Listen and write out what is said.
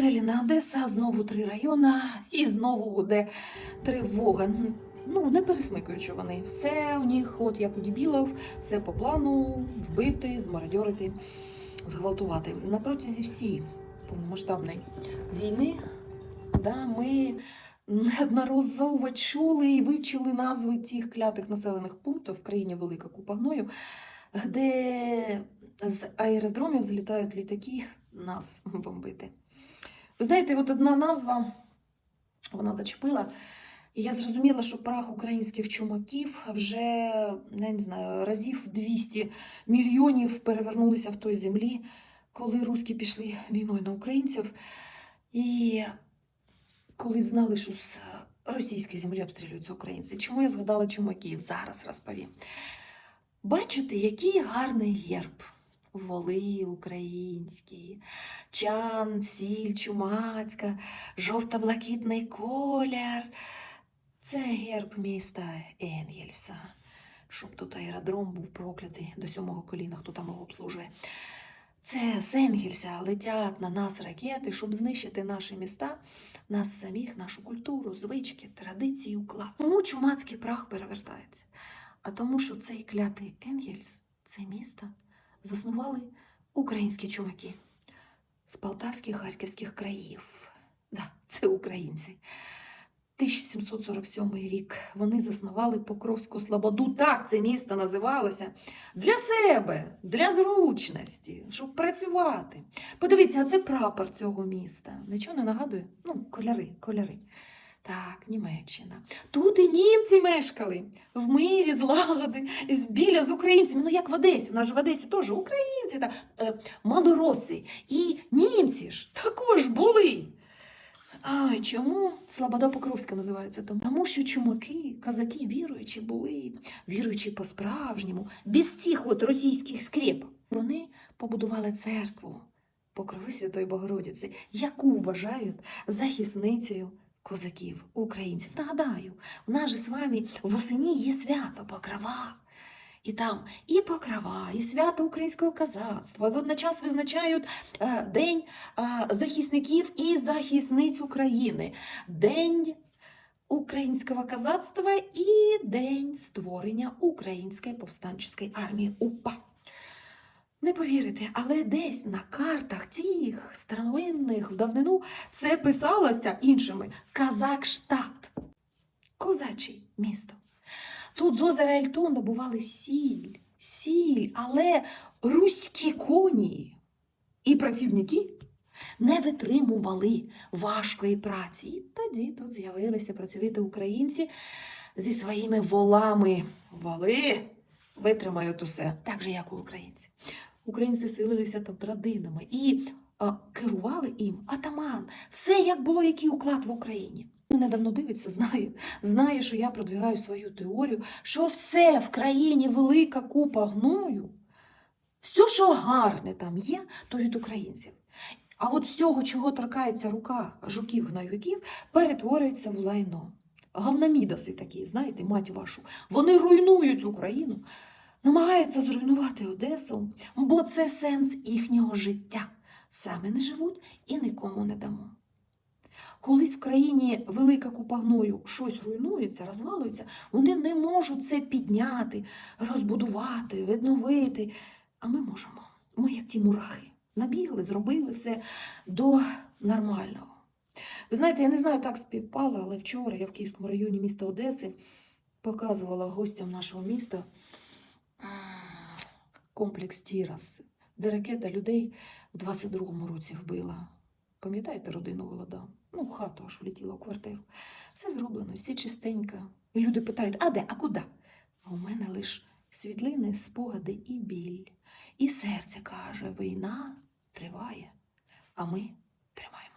Обстріляна Одеса, знову три райони, і знову буде тривога. Ну, не пересмикуючи вони. Все у них, от як у дебілів, все по плану вбити, змародьорити, зґвалтувати. На протязі всієї повномасштабної війни да, ми неодноразово чули і вивчили назви цих клятих населених пунктів в країні Велика Купа Гною, де з аеродромів злітають літаки нас бомбити. Ви знаєте, от одна назва вона зачепила. І я зрозуміла, що прах українських чумаків вже не знаю, разів 200 мільйонів перевернулися в той землі, коли руські пішли війною на українців. І коли знали, що з російської землі обстрілюються українці. Чому я згадала чумаків? Зараз розповім. Бачите, який гарний герб. Воли українські, чан, сіль, чумацька, жовто-блакитний колір. Це герб міста Енгельса. Щоб тут аеродром був проклятий до сьомого коліна, хто там його обслужує. Це з Енгельса летять на нас ракети, щоб знищити наші міста, нас самих, нашу культуру, звички, традиції, уклад. Тому чумацький прах перевертається. А тому, що цей клятий Енгельс, це місто, заснували українські чумаки з полтавських харківських країв. Да, це українці. 1747 рік вони заснували Покровську Слободу. Так це місто називалося для себе, для зручності, щоб працювати. Подивіться, а це прапор цього міста. Нічого не нагадує? Ну, кольори, кольори. Так, Німеччина. Тут і німці мешкали в мирі, злагоди, біля з українцями. Ну, як в Одесі. У нас ж в Одесі теж українці, та, е, малороси. І німці ж також були. Ай, чому Слобода Покровська називається? Тому- що чумаки, казаки віруючі були, віруючі по-справжньому, без цих от російських скреп. Вони побудували церкву Покрови Святої Богородиці, яку вважають захисницею козаків, українців. Нагадаю, у нас же з вами в осені є свято Покрова. І там і покрова, і свято українського козацтва. І водночас визначають е, День е, захисників і захисниць України, День українського козацтва і День створення Української повстанчої армії УПА. Не повірите, але десь на картах цих старовинних в давнину це писалося іншими Казакштат, козачий місто. Тут з озера Ельтон добували сіль, сіль, але руські коні і працівники не витримували важкої праці. І тоді тут з'явилися працьовиті українці зі своїми волами. Воли витримають усе, так же, як у українці. Українці силилися там традинами і а, керували їм атаман. Все як було, який уклад в Україні. Мене давно дивиться, знає, знає, що я продвигаю свою теорію, що все в країні велика купа гною, все, що гарне там є, то від українців. А от всього, чого торкається рука жуків гнойовиків, перетворюється в лайно. Гавнамідаси такі, знаєте, мать вашу, вони руйнують Україну, намагаються зруйнувати Одесу, бо це сенс їхнього життя. Саме не живуть і нікому не дамо. Колись в країні велика купа гною щось руйнується, розвалується, вони не можуть це підняти, розбудувати, відновити. А ми можемо. Ми, як ті мурахи, набігли, зробили все до нормального. Ви знаєте, я не знаю, так співпало, але вчора я в Київському районі міста Одеси показувала гостям нашого міста комплекс Тірас, де ракета людей в 22-му році вбила. Пам'ятаєте родину Голода? Ну, хату аж влетіла в квартиру. Все зроблено, всі чистенько. І люди питають, а де, а куди? А у мене лише світлини, спогади і біль. І серце каже, війна триває, а ми тримаємо.